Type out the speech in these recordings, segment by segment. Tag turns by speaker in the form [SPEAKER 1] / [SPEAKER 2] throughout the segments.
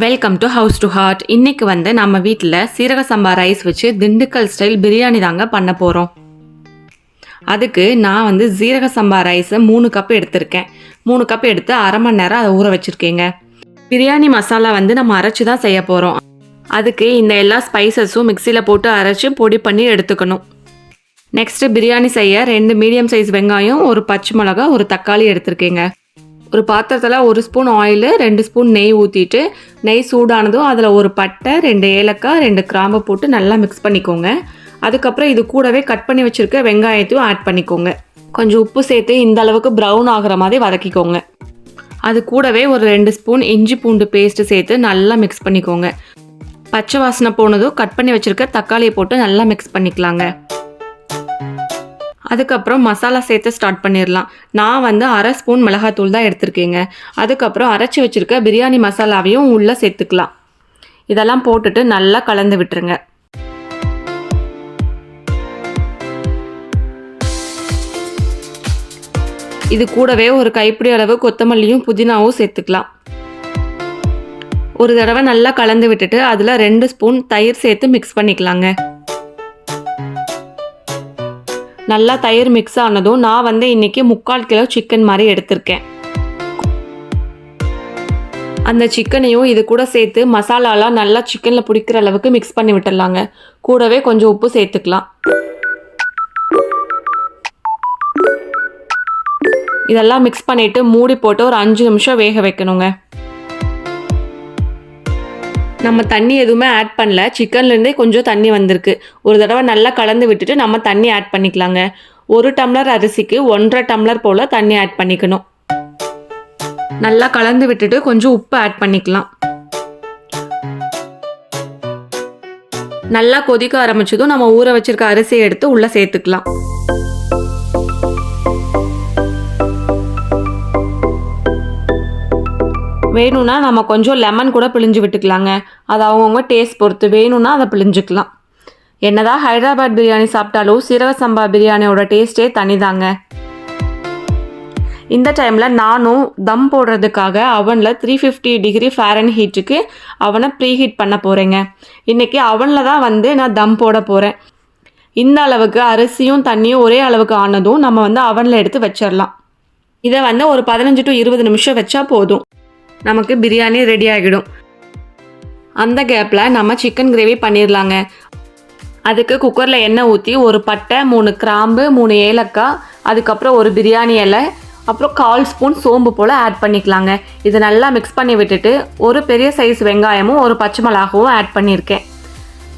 [SPEAKER 1] Welcome to house to heart இன்னைக்கு வந்து நம்ம வீட்டில் சீரக சம்பா ரைஸ் வச்சு திண்டுக்கல் ஸ்டைல் பிரியாணி தாங்க பண்ண போகிறோம் அதுக்கு நான் வந்து சீரக சம்பா ரைஸை மூணு கப் எடுத்திருக்கேன். மூணு கப் எடுத்து அரை மணி நேரம் அதை ஊற வச்சுருக்கேங்க. பிரியாணி மசாலா வந்து நம்ம அரைச்சி தான் செய்ய போகிறோம் அதுக்கு இந்த எல்லா ஸ்பைசஸும் மிக்சியில் போட்டு அரைச்சி பொடி பண்ணி எடுத்துக்கணும். நெக்ஸ்ட்டு பிரியாணி செய்ய ரெண்டு மீடியம் சைஸ் வெங்காயம் ஒரு பச்சை மிளகா ஒரு தக்காளி எடுத்திருக்கேங்க. ஒரு பாத்திரத்தில் ஒரு ஸ்பூன் ஆயில் ரெண்டு ஸ்பூன் நெய் ஊற்றிட்டு நெய் சூடானதும் அதில் ஒரு பட்டை ரெண்டு ஏலக்காய் ரெண்டு கிராம்பை போட்டு நல்லா மிக்ஸ் பண்ணிக்கோங்க. அதுக்கப்புறம் இது கூடவே கட் பண்ணி வச்சுருக்க வெங்காயத்தையும் ஆட் பண்ணிக்கோங்க. கொஞ்சம் உப்பு சேர்த்து இந்த அளவுக்கு ப்ரௌன் ஆகிற மாதிரி வதக்கிக்கோங்க. அது கூடவே ஒரு ரெண்டு ஸ்பூன் இஞ்சி பூண்டு பேஸ்ட்டு சேர்த்து நல்லா மிக்ஸ் பண்ணிக்கோங்க. பச்சை வாசனை போனதும் கட் பண்ணி வச்சுருக்க தக்காளியை போட்டு நல்லா மிக்ஸ் பண்ணிக்கலாங்க. அதுக்கப்புறம் மசாலா சேர்த்து ஸ்டார்ட் பண்ணிடலாம் நான் வந்து அரை ஸ்பூன் மிளகாத்தூள் தான் எடுத்திருக்கேங்க. அதுக்கப்புறம் அரைச்சி வச்சுருக்க பிரியாணி மசாலாவையும் உள்ளே சேர்த்துக்கலாம். இதெல்லாம் போட்டுட்டு நல்லா கலந்து விட்டுருங்க. இது கூடவே ஒரு கைப்பிடி அளவு கொத்தமல்லியும் புதினாவும் சேர்த்துக்கலாம். ஒரு தடவை நல்லா கலந்து விட்டுட்டு அதில் ரெண்டு ஸ்பூன் தயிர் சேர்த்து மிக்ஸ் பண்ணிக்கலாங்க. நல்லா தயிர் மிக்ஸ் ஆனதும் நான் வந்து இன்னைக்கு முக்கால் கிலோ சிக்கன் மாதிரி எடுத்திருக்கேன். அந்த சிக்கனையும் இது கூட சேர்த்து மசாலாலாம் நல்லா சிக்கனில் பிடிக்கிற அளவுக்கு மிக்ஸ் பண்ணி விட்டுடலாங்க. கூடவே கொஞ்சம் உப்பு சேர்த்துக்கலாம். இதெல்லாம் மிக்ஸ் பண்ணிவிட்டு மூடி போட்டு ஒரு அஞ்சு நிமிஷம் வேக வைக்கணுங்க. நம்ம தண்ணி எதுவுமே ஆட் பண்ணல. சிக்கன்லேருந்தே கொஞ்சம் தண்ணி வந்திருக்கு. ஒரு தடவை நல்லா கலந்து விட்டுட்டு நம்ம தண்ணி ஆட் பண்ணிக்கலாங்க. ஒரு டம்ளர் அரிசிக்கு ஒன்றரை டம்ளர் போல் தண்ணி ஆட் பண்ணிக்கணும். நல்லா கலந்து விட்டுட்டு கொஞ்சம் உப்பு ஆட் பண்ணிக்கலாம். நல்லா கொதிக்க ஆரம்பிச்சதும் நம்ம ஊற வச்சிருக்க அரிசியை எடுத்து உள்ளே சேர்த்துக்கலாம். வேணும்னா நம்ம கொஞ்சம் லெமன் கூட பிழிஞ்சு விட்டுக்கலாங்க. அது அவங்கவுங்க டேஸ்ட் பொறுத்து. வேணும்னா அதை பிழிஞ்சுக்கலாம். என்னதான் ஹைதராபாத் பிரியாணி சாப்பிட்டாலும் சீரக சம்பா பிரியாணியோட டேஸ்ட்டே தனிதாங்க. இந்த டைமில் நானும் தம் போடுறதுக்காக அவனில் த்ரீ ஃபிஃப்டி டிகிரி ஃபேரன் ஹீட்டுக்கு அவனை ப்ரீ ஹீட் பண்ண போகிறேங்க இன்றைக்கி அவனில் தான் வந்து நான் தம் போட போகிறேன் இந்த அளவுக்கு அரிசியும் தண்ணியும் ஒரே அளவுக்கு ஆனதும் நம்ம வந்து அவனில் எடுத்து வச்சிடலாம் இதை வந்து ஒரு பதினஞ்சு டு இருபது நிமிஷம் வச்சா போதும். நமக்கு பிரியாணி ரெடி ஆகிடும். அந்த கேப்பில் நம்ம சிக்கன் கிரேவி பண்ணிடலாங்க அதுக்கு குக்கரில் எண்ணெய் ஊற்றி ஒரு பட்டை மூணு கிராம்பு மூணு ஏலக்காய் அதுக்கப்புறம் ஒரு பிரியாணி இலை அப்புறம் கால் ஸ்பூன் சோம்பு போல் ஆட் பண்ணிக்கலாங்க. இது நல்லா மிக்ஸ் பண்ணி விட்டுட்டு ஒரு பெரிய சைஸ் வெங்காயமும் ஒரு பச்சை மிளகாவும் ஆட் பண்ணியிருக்கேன்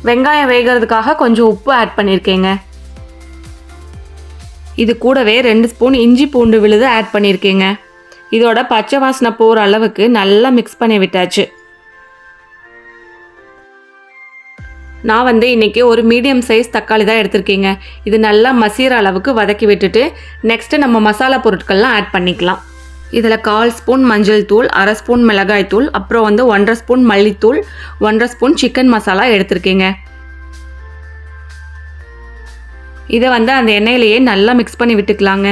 [SPEAKER 1] வெங்காயம் வேகிறதுக்காக கொஞ்சம் உப்பு ஆட் பண்ணியிருக்கேங்க இது கூடவே ரெண்டு ஸ்பூன் இஞ்சி பூண்டு விழுது ஆட் பண்ணியிருக்கேங்க இதோட பச்சை வாசனை போகிற அளவுக்கு நல்லா மிக்ஸ் பண்ணி விட்டாச்சு. நான் வந்து இன்றைக்கி ஒரு மீடியம் சைஸ் தக்காளி தான் எடுத்திருக்கீங்க. இது நல்லா மசீர அளவுக்கு வதக்கி விட்டுட்டு நெக்ஸ்ட்டு நம்ம மசாலா பொருட்கள்லாம் ஆட் பண்ணிக்கலாம். இதில் கால் ஸ்பூன் மஞ்சள் தூள் அரை ஸ்பூன் மிளகாய் தூள் அப்புறம் வந்து ஒன்றரை ஸ்பூன் மல்லித்தூள் ஒன்றரை ஸ்பூன் சிக்கன் மசாலா எடுத்திருக்கீங்க. இதை வந்து அந்த எண்ணெயிலேயே நல்லா மிக்ஸ் பண்ணி விட்டுக்கலாங்க.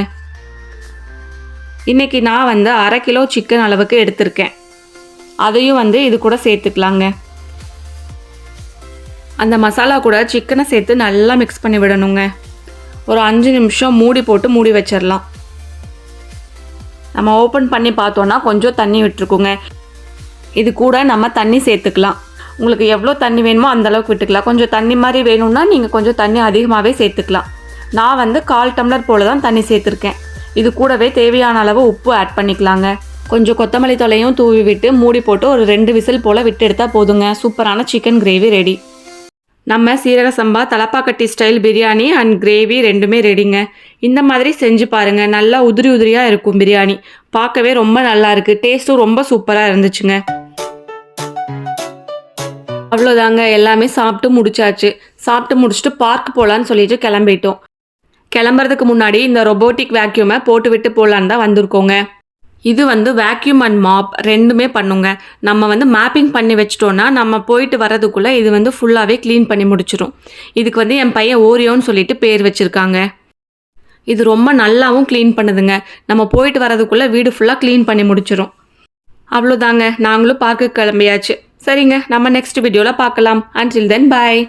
[SPEAKER 1] இன்றைக்கி நான் வந்து அரை கிலோ சிக்கன் அளவுக்கு எடுத்திருக்கேன். அதையும் வந்து இது கூட சேர்த்துக்கலாங்க. அந்த மசாலா கூட சிக்கனை சேர்த்து நல்லா மிக்ஸ் பண்ணி விடணுங்க. ஒரு அஞ்சு நிமிஷம் மூடி போட்டு மூடி வச்சிடலாம் நம்ம ஓப்பன் பண்ணி பார்த்தோன்னா கொஞ்சம் தண்ணி விட்டுருக்குங்க. இது கூட நம்ம தண்ணி சேர்த்துக்கலாம். உங்களுக்கு எவ்வளோ தண்ணி வேணுமோ அந்த அளவுக்கு விட்டுக்கலாம். கொஞ்சம் தண்ணி மாதிரி வேணும்னா நீங்கள் கொஞ்சம் தண்ணி அதிகமாகவே சேர்த்துக்கலாம். நான் வந்து கால் டம்ளர் போல தான் தண்ணி சேர்த்துருக்கேன். இது கூடவே தேவையான அளவு உப்பு ஆட் பண்ணிக்கலாங்க. கொஞ்சம் கொத்தமல்லி தொலையும் தூவி விட்டு மூடி போட்டு ஒரு ரெண்டு விசில் போல் விட்டு எடுத்தால் போதுங்க. சூப்பரான சிக்கன் கிரேவி ரெடி நம்ம சீரக சம்பா Thalappakatti style biryani and gravy ரெண்டுமே ரெடிங்க இந்த மாதிரி செஞ்சு பாருங்கள் நல்லா உதிரி உதிரியாக இருக்கும் பிரியாணி. பார்க்கவே ரொம்ப நல்லா இருக்குது டேஸ்ட்டும் ரொம்ப சூப்பராக இருந்துச்சுங்க. அவ்வளோதாங்க. எல்லாமே சாப்பிட்டு முடிச்சாச்சு. சாப்பிட்டு முடிச்சுட்டு பார்க் போகலான்னு சொல்லிட்டு கிளம்பிட்டோம். கிளம்புறதுக்கு முன்னாடி இந்த ரொபோட்டிக் வேக்யூமை போட்டு விட்டு போகலான்னு தான் வந்திருக்கோங்க. இது வந்து வேக்யூம் அண்ட் மாப் ரெண்டுமே பண்ணுங்க. நம்ம வந்து மேப்பிங் பண்ணி வச்சிட்டோன்னா நம்ம போயிட்டு வரதுக்குள்ளே இது வந்து ஃபுல்லாகவே க்ளீன் பண்ணி முடிச்சிடும் இதுக்கு வந்து என் பையன் ஓரியோன்னு சொல்லிட்டு பேர் வச்சுருக்காங்க. இது ரொம்ப நல்லாவும் க்ளீன் பண்ணுதுங்க. நம்ம போயிட்டு வரதுக்குள்ளே வீடு ஃபுல்லாக க்ளீன் பண்ணி முடிச்சிடும் அவ்வளோதாங்க. நாங்களும் பார்க்க கிளம்பியாச்சு. சரிங்க. நம்ம நெக்ஸ்ட் வீடியோவில் பார்க்கலாம். அன்டில் தென் பாய்